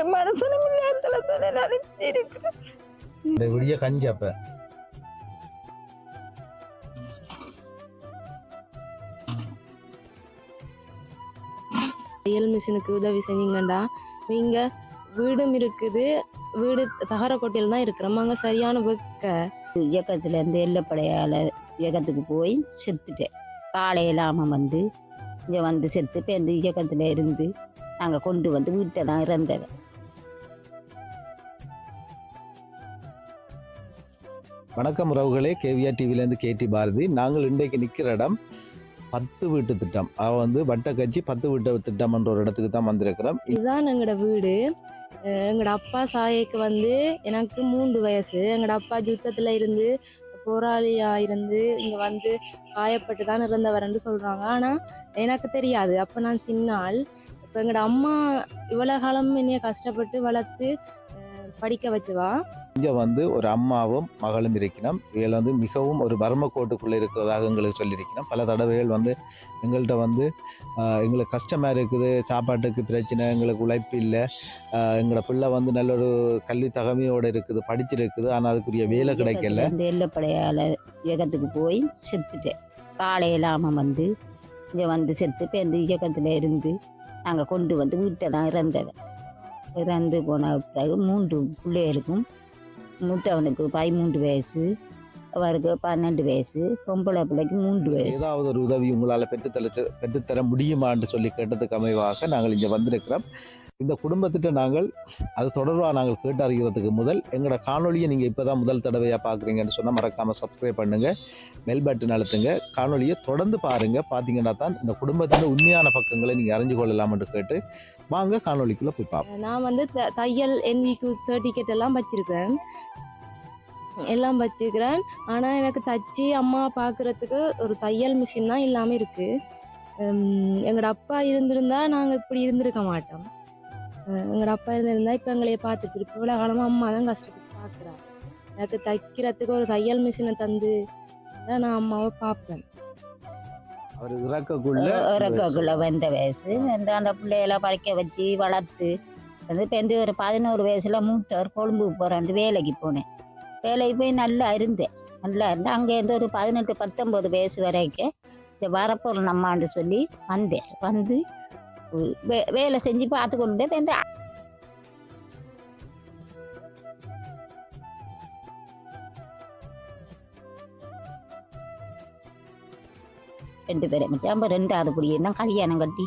என் மனசனும் நேரத்துல தானே நான் இப்படி இருக்கிறேன் இந்த விடிய கஞ்சி அப்ப. தையல் மிஷினுக்கு உதவி செஞ்சீங்கண்டா நீங்க வீடும் இருக்குது. வீடு தகர கொட்டையில் தான் இருக்கிறோம். அங்கே சரியான வெக்க. இயக்கத்துல இருந்து எல்லப்படையால இயக்கத்துக்கு போய் செத்துட்டேன். காலையிலாம வந்து இங்கே வந்து செத்து இப்போ இந்த இயக்கத்துல இருந்து நாங்கள் கொண்டு வந்து வீட்டை தான் இறந்தவ வணக்கம் உறவுகளே. கேவிஆர் டிவிலேருந்து கேடி பாரதி. நாங்கள் இன்றைக்கு நிற்கிற இடம் பத்து வீட்டு திட்டம். அவ வந்து வட்டக்கட்சி பத்து வீட்டு திட்டம் என்ற ஒரு இடத்துக்கு தான் வந்திருக்கிறோம். இதுதான் எங்களோட வீடு. எங்களோட அப்பா சாயைக்கு வந்து எனக்கு மூன்று வயசு. எங்களோட அப்பா யுத்தத்தில் இருந்து போராளியாக இருந்து இங்கே வந்து காயப்பட்டு தான் இருந்தவர்ன்னு சொல்கிறாங்க ஆனால் எனக்கு தெரியாது. அப்போ நான் சின்ன ஆள். இப்போ எங்களோட அம்மா இவ்வளோ காலம் என்னைய கஷ்டப்பட்டு வளர்த்து படிக்க வச்சுவா? இங்கே வந்து ஒரு அம்மாவும் மகளும் இருக்கணும் இவள் வந்து மிகவும் ஒரு வறும கோட்டுக்குள்ளே இருக்கிறதாக எங்களுக்கு சொல்லியிருக்கணும் பல தடவைகள் வந்து எங்கள்கிட்ட வந்து எங்களுக்கு கஷ்டமாக இருக்குது சாப்பாட்டுக்கு பிரச்சனை எங்களுக்கு உழைப்பு இல்லை. எங்களோட பிள்ளை வந்து நல்ல ஒரு கல்வி தகமையோடு இருக்குது படிச்சிருக்குது ஆனால் அதுக்குரிய வேலை கிடைக்கல. எல்லப்படையால இயக்கத்துக்கு போய் செத்துட்டேன். காலையிலாம வந்து இங்கே வந்து செத்து இப்போ இந்த இயக்கத்துல இருந்து நாங்கள் கொண்டு வந்து வீட்டை தான் இறந்தவ இறந்து போன பிறகு மூன்று பிள்ளைகளுக்கும் மூத்தவனுக்கு பதிமூன்று வயசு அவருக்கு பன்னெண்டு வயசு பொம்பளை பிள்ளைக்கு மூன்று வயசு. ஏதாவது ஒரு உதவி உங்களால் பெற்றுத்தர பெற்றுத்தர முடியுமான்னு சொல்லி கேட்டதுக்கு அமைவாக நாங்கள் இங்கே வந்திருக்கிறோம். இந்த குடும்பத்திட்ட நாங்கள் அது தொடர்பாக நாங்கள் கேட்டறிகிறதுக்கு முதல் எங்களோட காணொலியை நீங்கள் இப்போ தான் முதல் தடவையாக பார்க்குறீங்கன்னு சொன்னால் மறக்காமல் சப்ஸ்கிரைப் பண்ணுங்கள் பெல் பட்டன் அழுத்துங்க. காணொலியை தொடர்ந்து பாருங்கள் பார்த்தீங்கன்னா தான் இந்த குடும்பத்தின் உண்மையான பக்கங்களை நீங்கள் அறிஞ்சு கொள்ளலாம்னு கேட்டு வாங்க காணொலிக்குள்ளே போய் பார்ப்போம். நான் வந்து த- தையல் என்விக்கு சர்டிஃபிகேட் எல்லாம் வச்சிருக்கிறேன். எல்லாம் வச்சிருக்கிறேன். ஆனால் எனக்கு தச்சு அம்மா பார்க்குறதுக்கு ஒரு தையல் மிஷின் தான் இல்லாமல் இருக்குது எங்களோட அப்பா இருந்திருந்தா நாங்கள் இப்படி இருந்திருக்க மாட்டோம். எங்களோட அப்பா இருந்திருந்தா இப்போ எங்களைய பார்த்துட்டு இப்போ இவ்வளோ காலமாக அம்மா தான் கஷ்டப்பட்டு பார்க்குறாங்க எனக்கு தைக்கிறதுக்கு ஒரு தையல் மிஷினை தந்து தான் நான் அம்மாவை பார்ப்பேன் அவர் இறக்கக்குள்ள இறக்கக்குள்ள வந்த வயசு. வந்து அந்த பிள்ளையெல்லாம் படிக்க வச்சு வளர்த்து வந்து இப்போ வந்து ஒரு பதினோரு வயசுல மூத்தவர் கொழும்பு போகிறான்ட்டு வேலைக்கு போனேன். வேலைக்கு போய் நல்லா இருந்தேன். நல்லா இருந்தேன் அங்கேருந்து ஒரு பதினெட்டு பத்தொம்பது வயசு வரைக்கும் இந்த வரப்போகிற நம்மான்னு சொல்லி வந்தேன். வந்து வே- வேலை செஞ்சு பார்த்து கொண்டு வந்து ரெண்டு பேரும் மச்சான். ரெண்டாவது பிள்ளையும் தான் கல்யாணம் கட்டி.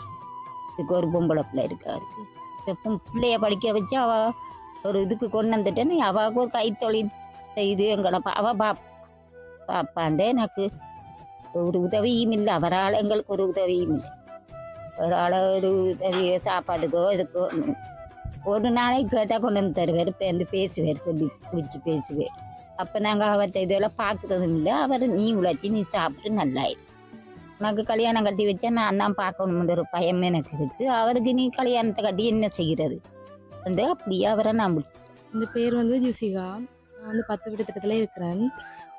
இதுக்கு ஒரு பொம்பளை பிள்ளை இருக்கு அவருக்கு இப்போ பிள்ளைய படிக்க வச்சு அவ ஒரு இதுக்கு கொண்டு வந்துட்டேன்னு அவாவுக்கு ஒரு கைத்தொழில் செய்து எங்களை பா- அவ பா பாப்பாண்டே எனக்கு ஒரு உதவியும் இல்லை. அவரால் எங்களுக்கு ஒரு உதவியும் இல்லை. ஒரு அளவு ஒரு சாப்பாட்டுக்கோ இதுக்கோ ஒரு நாளைக்கு கேட்டால் கொண்டு வந்து தருவார் இப்போ வந்து பேசுவார் சொல்லி பிடிச்சி பேசுவார் அப்போ நாங்கள் அவர்கிட்ட இதெல்லாம் பார்க்குறதும் இல்லை அவர் நீ உழைச்சி நீ சாப்பிட்டு நல்லா உனக்கு கல்யாணம் கட்டி வச்சா நான் தான் பார்க்கணும்னு ஒரு பயம் எனக்கு இருக்குது அவருக்கு நீ கல்யாணத்தை கட்டி என்ன செய்கிறது வந்து அப்படியே அவரை நான் இந்த பேர் வந்து ஜுசிகா நான் வந்து பத்து விட திட்டத்தில் இருக்கிறேன்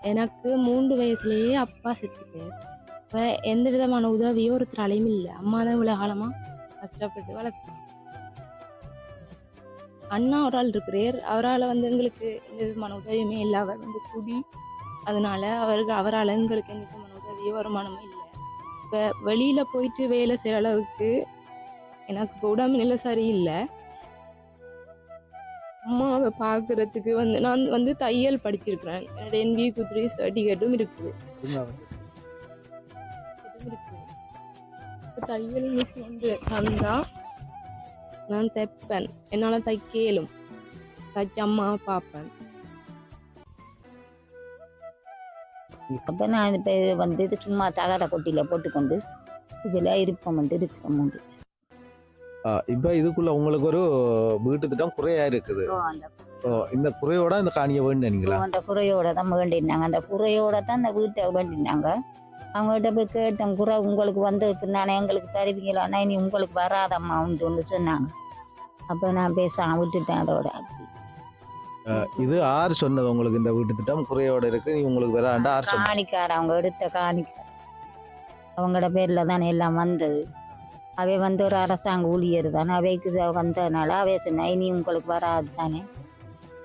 எனக்கு மூன்று வயசுலேயே அப்பா செத்துட்டேன் இப்போ எந்த விதமான உதவியும் ஒருத்தராலையும் இல்லை. அம்மா தான் இவ்வளோ காலமாக கஷ்டப்பட்டு வளர்த்தாங்க அண்ணா ஒரு ஆள் இருக்கிறார். அவரால் வந்து எங்களுக்கு எந்த விதமான உதவியுமே இல்லை. அவர் வந்து குடி. அதனால அவருக்கு அவரால் எங்களுக்கு எந்த விதமான உதவியோ வருமானமும் இல்லை. இப்போ வெளியில் போயிட்டு வேலை செய்கிற அளவுக்கு எனக்கு இப்போ உடம்புநிலை சரியில்லை. அம்மாவை பார்க்குறதுக்கு வந்து நான் வந்து தையல் படிச்சிருக்கிறேன். என்னோட என்பி குத்ரி சர்டிஃபிகேட்டும் இருக்குது. இப்ப தையல் மிஸ் வந்து தந்தா நான் தைப்பேன். என்னால் தைக்க இயலும் தைச்சு அம்மாவை பார்ப்பேன். அப்போ நான் இப்போ வந்து இது சும்மா தகர கொட்டியில் போட்டுக்கொண்டு இதில் இருப்பம் வந்து இருக்கிற மூண்டு இப்போ இதுக்குள்ள உங்களுக்கு ஒரு வீட்டு திட்டம் குறையா இருக்குது. இந்த குறையோட இந்த காணியை வேண்டுனீங்களா? அந்த குறையோட தான் வேண்டினாங்க. அந்த குறையோட தான் அந்த வீட்டை வேண்டினாங்க. அவங்ககிட்ட போய் கேட்டேன் குறை உங்களுக்கு வந்ததுக்கு நானே எங்களுக்கு தருவீங்களாண்ணா இனி உங்களுக்கு வராதம்மா உண்டு சொன்னாங்க. அப்போ நான் பேச விட்டுட்டேன் அதோட. இது ஆறு சொன்னது உங்களுக்கு இந்த வீட்டு திட்டம் குறையோட இருக்கு உங்களுக்கு ஆறு சொன்னது காணிக்கார அவங்க எடுத்த காணிக்கார. அவங்களோட பேரில் தானே எல்லாம் வந்தது. அவை வந்து ஒரு அரசாங்க ஊழியர் தானே அவைக்கு வந்ததுனால அவை சொன்னா இனி உங்களுக்கு வராது தானே.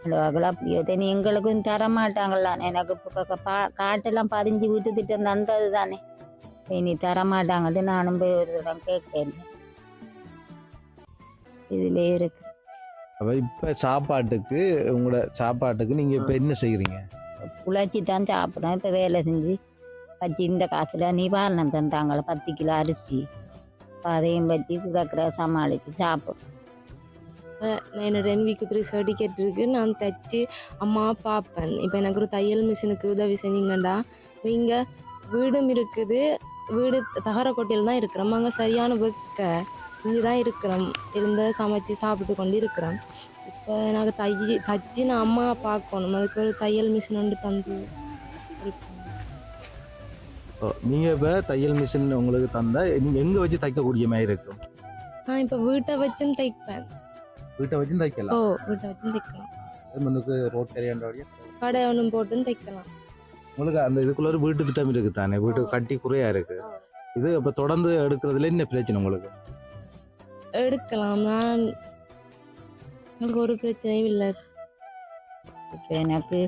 அவ்வளோ அப்படியோ நீ எங்களுக்கும் தர மாட்டாங்களா எனக்கு பா- காட்டெல்லாம் பதிஞ்சு வீட்டு திட்டம் தந்தது தானே இனி தர மாட்டாங்கன்னு நானும் போய் ஒரு இடம் கேட்கல இதுல இருக்கு. அப்ப இப்ப சாப்பாட்டுக்கு உங்களோட சாப்பாட்டுக்கு நீங்க இப்ப என்ன செய்யறீங்க உழைச்சி தான் சாப்பிட்றோம். இப்போ வேலை செஞ்சு வச்சு இந்த காசில் நிவாரணம் தந்தாங்களே பத்து கிலோ அரிசி. அதையும் வச்சு கிடக்கிற சமாளித்து சாப்பிட்றோம். என்னோட என்விக்கு த்ரீ சர்டிஃபிகேட் இருக்கு. நான் தைச்சி அம்மா பார்ப்பேன். இப்போ எனக்கு ஒரு தையல் மிஷினுக்கு உதவி செஞ்சீங்கண்டா இங்கே வீடும் இருக்குது. வீடு தகரக்கோட்டையில் தான் இருக்கிறோம். அங்கே சரியான வெக்க இங்கே தான் இருக்கிறோம். இருந்து சமைச்சு சாப்பிட்டு கொண்டு இருக்கிறோம். இப்போ எனக்கு தையி தச்சு நான் அம்மா பார்க்கணும். அதுக்கு ஒரு தையல் மிஷின் ஒன்று தந்து help பண்ணு. ஓ, நீங்க இப்ப தையல் மிஷின் உங்களுக்கு தந்தா நீங்க எங்க வச்சு தைக்கக்கூடிய மாதிரி இருக்கும்? நான் இப்போ வீட்டை வச்சும் தைப்பேன். வீட்டை வச்சு ஓ தைக்கலாம் வீட்டை வச்சும் தைக்கலாம். முன்னுக்கு ரோட் கரையாண்டோடைய கடை ஒன்றும் போட்டும் தைக்கலாம். உங்களுக்கு அந்த இதுக்குள்ள ஒரு வீட்டு திட்டம் இருக்கு தானே வீட்டு கட்டி குறையா இருக்கு. இது இப்ப தொடர்ந்து எடுக்கிறதுல என்ன பிரச்சனை உங்களுக்கு? எடுக்கலாம். நான் எனக்கு ஒரு பிரச்சனையும் இல்லை. இப்போ எனக்கு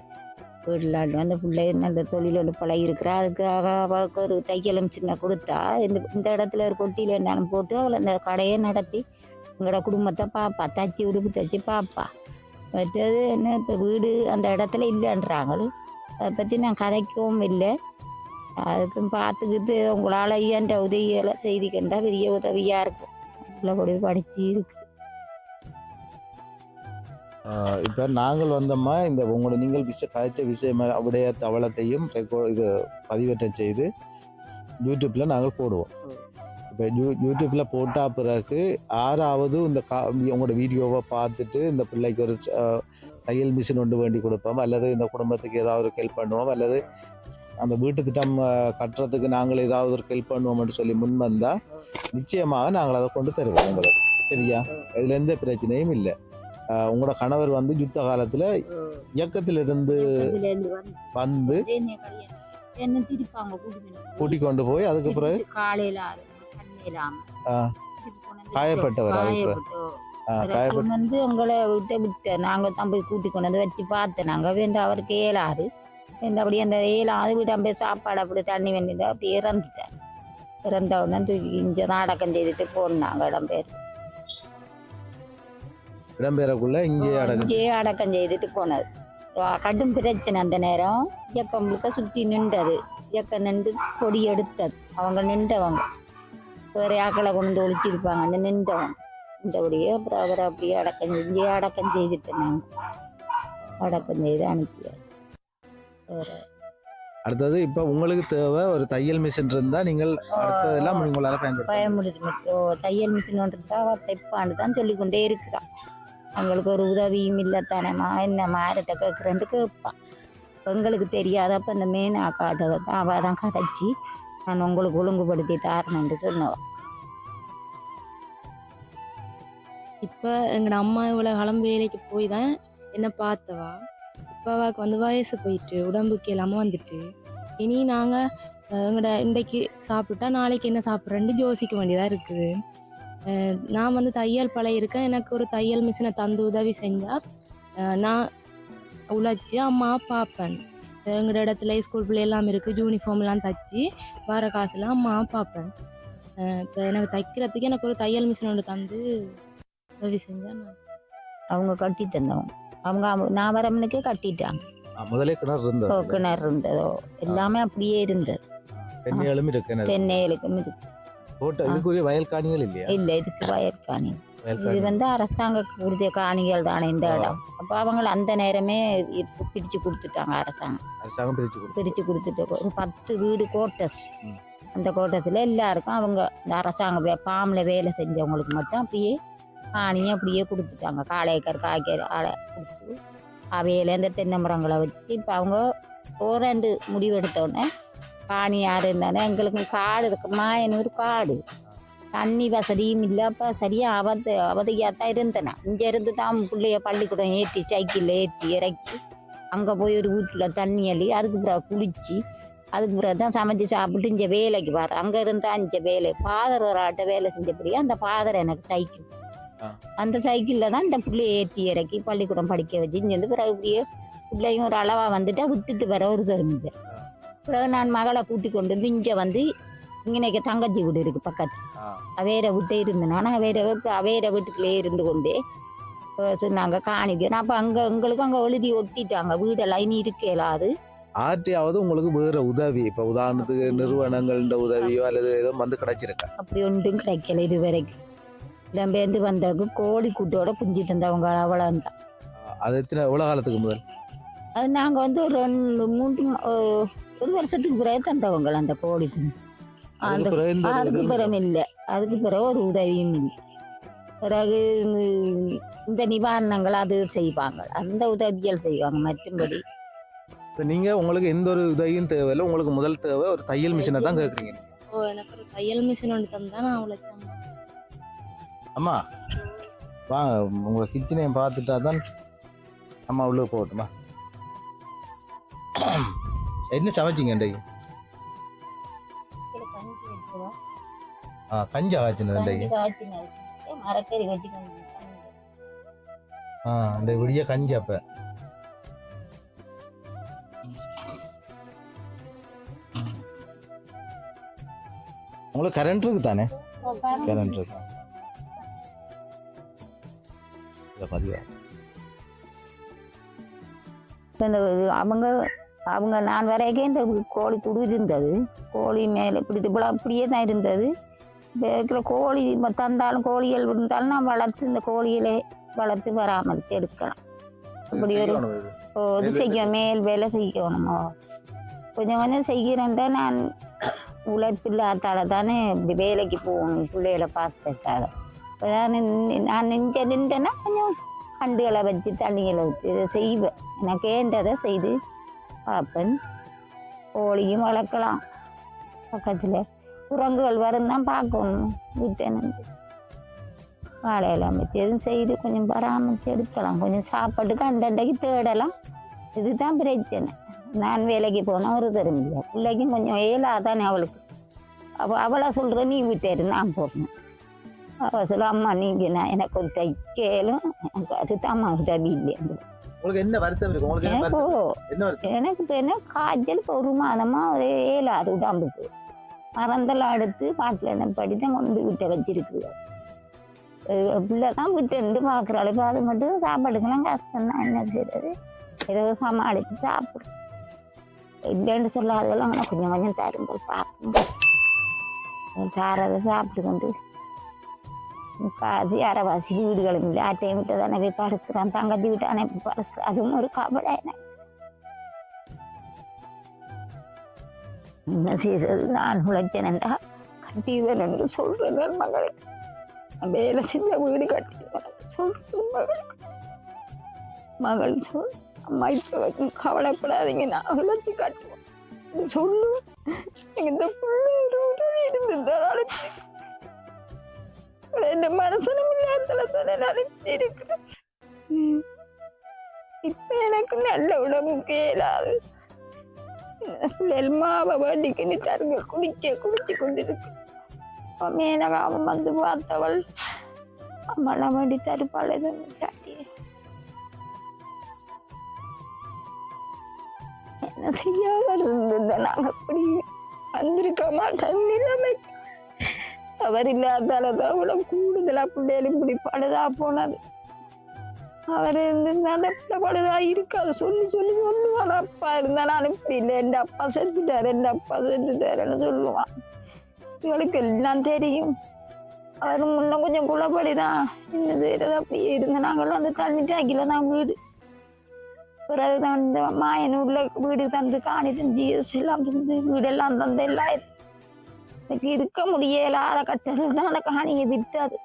வீட்டில் வந்து பிள்ளை நல்ல தொழிலோடு பழகி இருக்கிறா? அதுக்காக அவளுக்கு ஒரு தையலும் சின்ன கொடுத்தா இந்த இந்த இடத்துல ஒரு கொட்டியில் என்னாலும் போட்டு அவளை அந்த கடையை நடத்தி எங்களோட குடும்பத்தை பார்ப்பா தச்சு உடுப்பு தச்சு பார்ப்பா மற்றது என்ன இப்போ வீடு அந்த இடத்துல இல்லைன்றாங்க அதை பற்றி நான் கதைக்கவும் இல்லை. அதுக்கும் பார்த்துக்கிட்டு உங்களால் ஐயான்ற உதவிகளை செய்தி கண்டா பெரிய உதவியாக இருக்கும். நல்லபடி படித்து இருக்குது ஆஹ் இப்ப நாங்கள் வந்தோமா இந்த உங்களோட நீங்கள் விஷ கதைச்ச விஷயம் அப்படியே தவளத்தையும் ரெக்கோ இது பதிவேற்றம் செய்து யூடியூப்ல நாங்கள் போடுவோம். இப்போ யூ யூடியூப்ல போட்டா பிறகு ஆறாவது இந்த கா உங்களோட வீடியோவை பார்த்துட்டு இந்த பிள்ளைக்கு ஒரு தையல் மிஷின் ஒன்று வேண்டி கொடுப்போம். அல்லது இந்த குடும்பத்துக்கு ஏதாவது ஒரு ஹெல்ப் பண்ணுவோம். அல்லது அந்த வீட்டு திட்டம் கட்டுறதுக்கு நாங்கள் ஏதாவது ஒரு ஹெல்ப் பண்ணுவோம்னு சொல்லி முன் வந்தா நிச்சயமாக நாங்கள் அதை கொண்டு தருவோம் உங்களுக்கு சரியா? இதுல எந்த பிரச்சனையும் இல்லை. உங்களோட கணவர் வந்து யுத்த காலத்துல இயக்கத்திலிருந்து வந்து கூட்டிக் கொண்டு போய் அதுக்கு பிறகு காலையில காயப்பட்டவர் வந்து எங்களை விட்டு விட்ட நாங்க தான் போய் கூட்டி கொண்டு வந்து வச்சு பார்த்தேன். நாங்க வந்து அவருக்கு ஏலாது. இந்த அப்படி அந்த ஏலாது விட்டு போய் சாப்பாடு அப்படி தண்ணி வேண்டிட்டு அப்படி இறந்துட்டார். இறந்த உடனே தூக்கி இங்கே நாடகம் செய்துட்டு போனாங்க இடம்பெயர் இடம்பெறக்குள்ள இங்கே இங்கேயே அடக்கம் செய்துட்டு போனது கடும் பிரச்சனை அந்த நேரம். இயக்கம் முழுக்க சுற்றி நின்றது. இயக்கம் நின்று கொடி எடுத்தது. அவங்க நின்றவங்க. வேற ஆக்களை கொண்டு வந்து ஒழிச்சிருப்பாங்கன்னு நின்றவங்க நின்றபடியே அப்புறம் அவரை அப்படியே அடக்கம் செஞ்சு அடக்கம் செய்துட்டு நாங்கள் அடக்கம் செய்து அனுப்பியார். அடுத்தது இப்ப உங்களுக்கு தேவை ஒரு தையல் மிஷின் இருந்தா நீங்கள் அடுத்ததெல்லாம் உங்களால பயன்படுத்த பயமுடுத்து ஓ தையல் மிஷின் ஒன்று இருந்தால் அவள் தைப்பான்னு தான் சொல்லிக்கொண்டே இருக்கிறான் அவங்களுக்கு ஒரு உதவியும் இல்லைத்தானேம்மா என்ன மாரத்தை கேட்குறேன்ட்டு கேட்பான் எங்களுக்கு தெரியாத அப்போ இந்த மேனா காட்டதை தான் அவள் தான் கதைச்சி நான் உங்களுக்கு ஒழுங்குபடுத்தி தாரணுன்ட்டு சொன்னவ. இப்போ எங்களோட அம்மா இவ்வளோ காலம் வேலைக்கு போய் தான் என்னை பார்த்தவா? இப்போ வந்து வயசு போயிட்டு உடம்புக்கு இல்லாமல் வந்துட்டு. இனி நாங்கள் எங்களோட இன்றைக்கு சாப்பிட்டா நாளைக்கு என்ன சாப்பிட்றேன்னு யோசிக்க வேண்டியதாக இருக்குது. நான் வந்து தையல் பழைய இருக்கேன் எனக்கு ஒரு தையல் மிஷினை தந்து உதவி செஞ்சால் நான் உழைச்சி அம்மா பார்ப்பேன். எங்களோட இடத்துல ஸ்கூல் பிள்ளை எல்லாம் இருக்குது யூனிஃபார்ம்லாம் தச்சு வர காசுலாம் அம்மா பார்ப்பேன் இப்போ எனக்கு தைக்கிறதுக்கு எனக்கு ஒரு தையல் மிஷின் ஒன்று தந்து உதவி செஞ்சா நான். அவங்க கட்டி தந்தவங்க அவங்க அவ- நான் வரமனுக்கே கட்டிட்டாங்க. முதலே கிணறு இருந்தது. கிணறு இருந்ததோ? எல்லாமே அப்படியே இருந்தது. தென்னைகளும் இருக்கு. தென்னைகளுக்கும் இருக்கு. இதுக்குரிய வயல் காணிகள் இல்லையா? இல்லை இதுக்கு வயல் இது வந்து அரசாங்க கொடுத்த காணிகள் தானே இந்த. இடம். அப்போ அவங்க அந்த நேரமே பிரிச்சு கொடுத்துட்டாங்க அரசாங்கம். அரசாங்கம் பிரிச்சு கொடுத்து பிரிச்சு கொடுத்துட்டு. ஒரு பத்து வீடு கோட்டஸ். அந்த கோட்டஸில் எல்லாருக்கும் அவங்க இந்த அரசாங்க பாம்பில் வேலை செஞ்சவங்களுக்கு மட்டும் அப்படியே காணியை அப்படியே கொடுத்துட்டாங்க. காளையக்கர் காய்கறி ஆளை கொடுத்து அவையில இந்த தென்னை மரங்களை வச்சு இப்போ அவங்க ஓராண்டு முடிவெடுத்த உடனே காணி யார் இருந்தானே எங்களுக்கு காடு இருக்கு மாயனூர் காடு. தண்ணி வசதியும் இல்லை. அப்போ சரியாக அவத அவதியாக தான் இருந்தேன். இங்கே இருந்து தான் பிள்ளைய பள்ளிக்கூடம் ஏற்றி சைக்கிளில் ஏற்றி இறக்கி அங்கே போய் ஒரு வீட்டில் தண்ணி அள்ளி அதுக்கு பிறகு குளித்து அதுக்கு பிறகு தான் சமைச்சு சாப்பிட்டு இங்கே வேலைக்கு பாரு அங்கே இருந்தால் இங்கே வேலை. பாதர் ஒரு ஆட்ட வேலை செஞ்சபடியே அந்த பாதர் எனக்கு சைக்கிள். அந்த சைக்கிளில் தான் இந்த பிள்ளையை ஏற்றி இறக்கி பள்ளிக்கூடம் படிக்க வச்சு இங்கே வந்து பிறகு இப்படியே பிள்ளையும் ஒரு அளவாக வந்துட்டா விட்டுட்டு வர ஒரு தரும் இல்லை பிறகு நான் மகளை கூட்டி கொண்டு வந்து இங்கே வந்து இங்கனைக்கு தங்கச்சி வீடு இருக்குது பக்கத்து. அவேர விட்டே இருந்தேன். ஆனால் அவேர அவேர வீட்டுக்குள்ளே இருந்து கொண்டே சொன்னாங்க காணிக்க அப்போ அங்கே எங்களுக்கு அங்கே எழுதி ஒட்டிட்டாங்க. வீடெல்லாம் இனி இருக்கலாது ஆர்டியாவது உங்களுக்கு வேற உதவி. இப்போ உதாரணத்துக்கு நிறுவனங்கள உதவியோ அல்லது ஏதோ வந்து கிடைச்சிருக்கா? அப்படி ஒன்றும் கிடைக்கல இது வரைக்கும் இடம்பெயர்ந்து வந்தவங்க கோழி கூட்டோட குஞ்சு தந்தவங்க அவ்வளோந்தான் அது எத்தனை எவ்வளோ காலத்துக்கு முதல்? அது நாங்கள் வந்து ஒரு ரெண்டு மூன்று ஒரு வருஷத்துக்கு பிறகு தந்தவங்க அந்த கோழி குஞ்சு. அந்த அதுக்கு பிறகு இல்லை. அதுக்கு பிறகு ஒரு உதவியும் இல்லை. பிறகு இந்த- நிவாரணங்கள் அது செய்வாங்க. அந்த உதவிகள் செய்வாங்க மற்றும்படி. இப்ப நீங்க உங்களுக்கு எந்த ஒரு உதவியும் தேவையில்லை. உங்களுக்கு முதல் தேவை ஒரு தையல் மிஷினை தான் கேட்குறீங்க ஓ எனக்கு ஒரு தையல் மிஷின் ஒன்று தந்தா நான் உழைச்சேன் அம்மா வா உங்க கிச்சனையும் பார்த்துட்டா தான் அம்மா உள்ள போகட்டுமா? என்ன சமைச்சிங்க இன்றைக்கு ஆ கஞ்சி இன்றைக்கு மரக்கறி ஆ இந்த விடிய கஞ்சி அப்ப உங்களுக்கு கரண்ட் இருக்கு தானே கரண்ட் இருக்கு பதிவா இந்த அவங்க அவங்க நான் வரைக்கும் இந்த கோழி துடு இருந்தது கோழி மேலே இப்படி அப்படியே தான் இருந்தது இருக்கிற கோழி தந்தாலும் கோழிகள் இருந்தாலும் நான் வளர்த்து இந்த கோழிகளை வளர்த்து பராமரித்து எடுக்கலாம். அப்படி ஒரு ஓ, இது செய்ய மேல் வேலை செய்யணுமோ? கொஞ்சம் கொஞ்சம் செய்கிறேன் தான் நான். உழைப்பில்லாதால தானே இப்படி வேலைக்கு போகணும் பிள்ளைகளை பார்க்கறதுக்காக. இப்ப நான் நான் நின்று நின்றேன்னா கொஞ்சம் கண்டுகளை வச்சு தண்ணிகளை வச்சு இதை செய்வேன். எனக்கு ஏண்டதை செய்து பார்ப்பேன். கோழியும் வளர்க்கலாம். பக்கத்தில் குரங்குகள் வரும் தான் பார்க்கணும். வீட்டை வாழையெல்லாம் வச்சு எதுவும் செய்து கொஞ்சம் பராமரித்து எடுக்கலாம். கொஞ்சம் சாப்பாட்டுக்கு அண்டண்டைக்கு தேடலாம். இதுதான் பிரச்சனை. நான் வேலைக்கு போனால் ஒரு தருமில்லை பிள்ளைக்கும் கொஞ்சம் ஏலாதானே அவளுக்கு. அவள் அவளை சொல்கிற நீ விட்டாரு நான் போடணும் அவள் சொல்ல அம்மா நீங்கள் நான் எனக்கு ஒரு தைக்கலும் எனக்கு அதுதான் உதவி இல்லை உங்களுக்கு என்ன வருத்தம் இருக்கு? உங்களுக்கு எனக்கு எனக்கு காய்ச்சல்? ஒரு மாதமாக ஒரு ஏழாது உடம்புக்கு. மறந்தெல்லாம் எடுத்து பாட்டில் என்ன படித்தான் கொண்டு விட்ட வச்சிருக்கு பிள்ளை தான் விட்டு பார்க்குறாள் இப்போ அது மட்டும் சாப்பாடுக்கெல்லாம் கஷ்டம் தான் என்ன செய்யறது ஏதோ சமாளித்து சாப்பிடும் இல்லைன்னு சொல்லாதெல்லாம் ஆனால் கொஞ்சம் கொஞ்சம் தரும்போது பார்க்கும் தாரதை சாப்பிட்டு கொண்டு காசி அரைவாசி வீடுகளும் இல்லை ஆட்டையும் விட்டு தானே போய் படுத்துறான் தங்கச்சி விட்டு போய் படுத்து அதுவும் ஒரு கவலை. எனக்கு என்ன செய்தது? நான் உழைச்சேன்டா கட்டிவன் என்று சொல்றேன் மகளே. வேலை செஞ்ச வீடு கட்டி சொல்றேன் மகள். மகள் சொல் அம்மா இப்போ வரைக்கும் கவலைப்படாதீங்க. நான் உழைச்சி கட்டுவோம் சொல்லு. இந்த பிள்ளை ஒரு என் மனசனும் இல்லாதல தானே நான் இருக்கிறேன். ம். இப்ப எனக்கு நல்ல உடம்புக்கு இயலாது. எல்மாவை வேண்டிக்கு நிற்காருங்க குடிக்க குடிச்சு கொண்டிருக்கு. மேனக அவன் வந்து பார்த்தவள்? அம்மா வேண்டி தருப்பாள் எதுவும் காட்டி என்ன செய்யாமல் இருந்திருந்த நாங்கள் அப்படி வந்திருக்க மாட்டோம் நிலைமைக்கு அவர் இல்லாதால தான் இவ்வளோ கூடுதலா பிள்ளைகளும் இப்படி பழுதா போனது. அவர் இருந்திருந்தா அந்த பிள்ளை இருக்காது சொல்லி சொல்லி சொல்லுவான் அப்பா இருந்தா நான் இல்லை. என் அப்பா செத்துட்டாரு என் அப்பா செத்துட்டாருன்னு சொல்லுவான். இவளுக்கு எல்லாம் தெரியும். அவர் முன்ன கொஞ்சம் குளப்படிதான் என்ன செய்யறது அப்படியே இருங்க. நாங்களும் அந்த தண்ணி டேக்கில தான் வீடு. பிறகு தான் இந்த மாயனூர்ல வீடு தந்து காணி தந்து எல்லாம் தந்து வீடெல்லாம் தந்து எல்லாம் எனக்கு இருக்க முடியலாத கட்டர்கள் தான் அந்த காணியை விற்றாது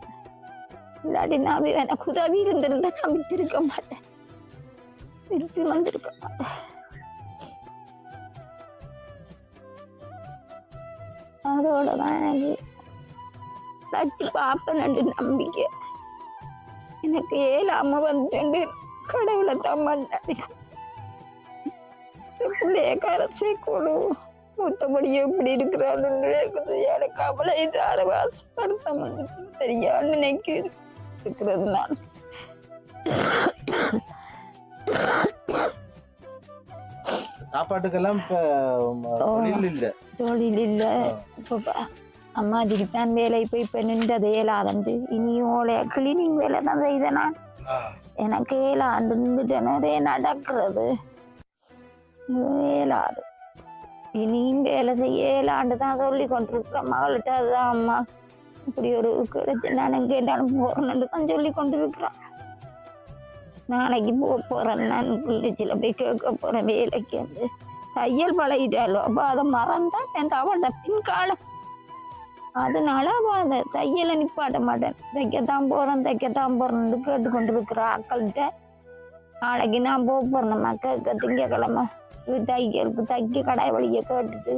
இல்லாட்டி நான் வி- எனக்கு உதவி இருந்திருந்தா நான் விட்டிருக்க மாட்டேன். திருப்பி வந்திருக்க மாட்டேன். அதோட தான் எனக்கு தச்சு பார்ப்பேன் நம்பிக்கை. எனக்கு ஏழாம வந்துட்டு கடவுளை தான் பண்ணாடி பிள்ளைய கரைச்சி கொடு. மூத்தபடி எப்படி இருக்கிறான்னு எனக்கு அவளை இது அரவாசம் வருத்தம் வந்து தெரியா நான். சாப்பாட்டுக்கெல்லாம் இப்போ தொழில் இல்லை. தொழில் இல்லை. இப்போ அம்மாஜிக்கு தான் வேலை போய் இப்போ நின்றது ஏழாதண்டு இனியும் கிளீனிங் வேலை தான் செய்தேன் நான். எனக்கு ஏழாண்டு நின்றுட்டு நிறைய நடக்கிறது. ஏழாது இனியும் வேலை செய்ய ஏழாண்டு தான் சொல்லி கொண்டிருக்கிறேன். மகள்கிட்ட அதுதான் அம்மா. இப்படி ஒரு கிடைச்சி நான் கேட்டாலும் போகிறேன்னு தான் சொல்லி கொண்டிருக்கிறேன். நாளைக்கு போக போகிறேன் நான் பிள்ளைச்சில் போய் கேட்க போகிறேன் வேலைக்கு வந்து. தையல் பழகிட்டாலோ? அப்போ அதை மறந்தா எனக்கு அவள்கிட்ட பின்காலம் அதனால அவள் அந்த தையலை நிப்பாட்ட மாட்டேன். தைக்கத்தான் போகிறேன் தைக்கத்தான் போகிறேன்னு கேட்டு கொண்டு இருக்கிற ஆக்கள்கிட்ட நாளைக்கு நான் போக போகிறேன் கேட்க திங்கக்கிழமை. இது தையலுக்கு தைக்க கடாய் வழியை கேட்டுட்டு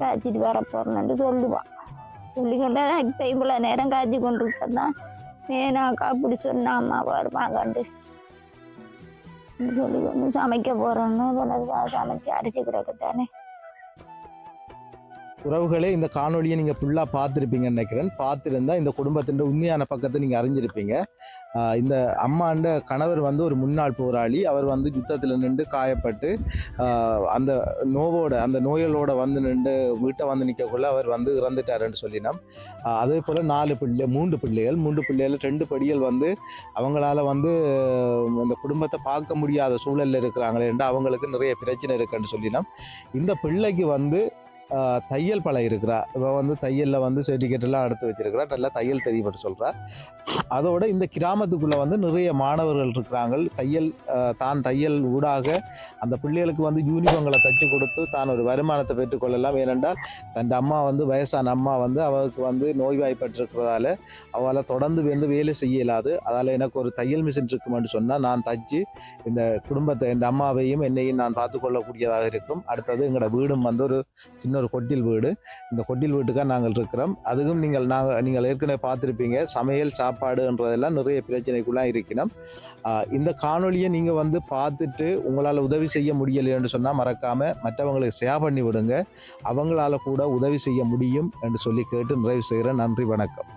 தைச்சிட்டு வர போகிறேன்னு சொல்லுவான் சொல்லிக்கொண்டே இப்போ இவ்வளோ நேரம் காய்ச்சி கொண்டு இருக்கதான் ஏனாக்கா அப்படி சொன்னா அம்மா வருவாங்கண்டு சொல்லி வந்து சமைக்க போகிறோன்னு சமைச்சு அரைச்சி கிடக்கத்தானே? உறவுகளே இந்த காணொலியை நீங்கள் ஃபுல்லாக பார்த்துருப்பீங்கன்னு நினைக்கிறேன். பார்த்துருந்தா இந்த குடும்பத்தின் உண்மையான பக்கத்தை நீங்கள் அறிஞ்சிருப்பீங்க. இந்த அம்மாண்ட கணவர் வந்து ஒரு முன்னாள் போராளி. அவர் வந்து யுத்தத்தில் நின்று காயப்பட்டு அந்த நோவோட அந்த நோய்களோட வந்து நின்று வீட்டை வந்து நிற்கக்குள்ள அவர் வந்து இறந்துட்டாருன்னு சொல்லினோம். அதே போல் நாலு பிள்ளை மூன்று பிள்ளைகள். மூன்று பிள்ளைகள் ரெண்டு படிகள் வந்து அவங்களால வந்து இந்த குடும்பத்தை பார்க்க முடியாத சூழலில் இருக்கிறாங்களே என்று அவங்களுக்கு நிறைய பிரச்சனை இருக்குன்னு சொல்லினோம். இந்த பிள்ளைக்கு வந்து தையல் பழம் இருக்கிறா இப்போ வந்து தையலில் வந்து சர்டிஃபிகேட்டெல்லாம் எல்லாம் எடுத்து வச்சிருக்கிறா. நல்லா தையல் தெரியும்னு சொல்கிறா அதோட இந்த கிராமத்துக்குள்ளே வந்து நிறைய மாணவர்கள் இருக்கிறாங்க தையல் தான் தையல் ஊடாக அந்த பிள்ளைகளுக்கு வந்து யூனிஃபார்ம்களை தச்சு கொடுத்து தான் ஒரு வருமானத்தை பெற்றுக்கொள்ளலாம் ஏனென்றால் தன் அம்மா வந்து வயசான அம்மா வந்து அவளுக்கு வந்து நோய்வாய்ப்பட்டிருக்கிறதால அவளால் தொடர்ந்து வந்து வேலை செய்ய இயலாது. அதால் எனக்கு ஒரு தையல் மிஷின் இருக்குமென்று சொன்னால் நான் தச்சு இந்த குடும்பத்தை என் அம்மாவையும் என்னையும் நான் பார்த்துக்கொள்ளக்கூடியதாக இருக்கும். அடுத்தது எங்களோட வீடும் வந்து ஒரு சின்ன ஒரு கொட்டில் வீடு. இந்த கொட்டில் வீட்டுக்காக நாங்கள் இருக்கிறோம். அதுவும் நீங்கள் நாங்கள் நீங்கள் ஏற்கனவே பார்த்துருப்பீங்க. சமையல் சாப்பாடு சாப்பாடுன்றதெல்லாம் நிறைய பிரச்சனைக்குள்ளாக இருக்கணும் இந்த காணொலியை நீங்கள் வந்து பார்த்துட்டு உங்களால் உதவி செய்ய முடியலைன்னு சொன்னால் மறக்காமல் மற்றவங்களுக்கு ஷேர் பண்ணி விடுங்க. அவங்களால கூட உதவி செய்ய முடியும் என்று சொல்லி கேட்டு நிறைவு செய்கிறேன். நன்றி வணக்கம்.